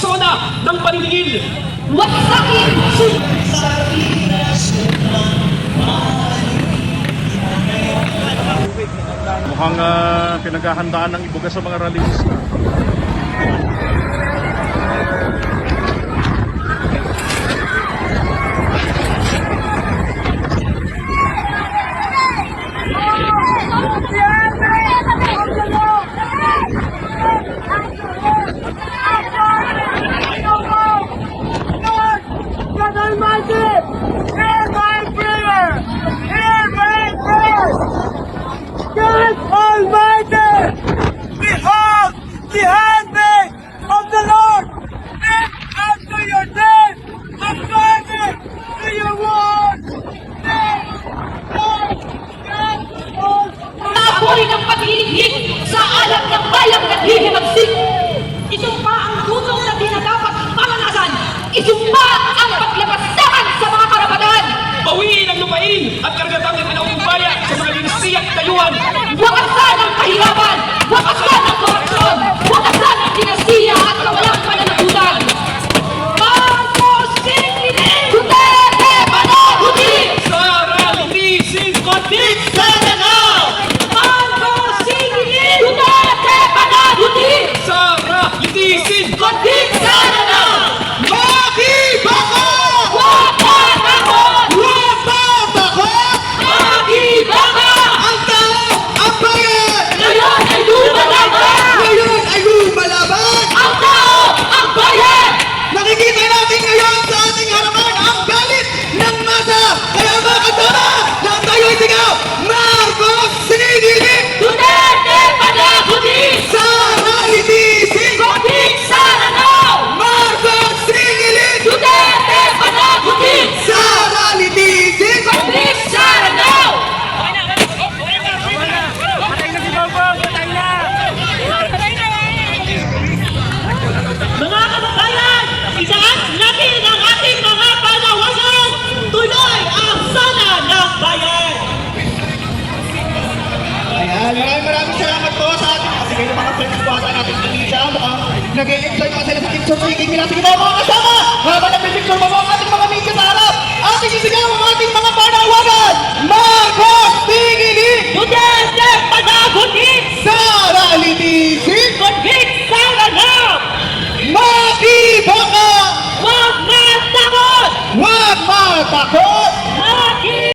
persona ng paninigil. Wasakin! Mukhang uh, pinaghahandaan ng ibuga sa mga rallyista. Isumpa ang gutom na dinadapat palanasan! Isumpa ang paglabasakan sa mga karapatan! Bawiin ang lupain at kargatang Nag-e-enjoy pa sila sa picture taking nila. Sige na mga kasama! Habang nag-picture mo mga ating mga media sa harap, ating isigaw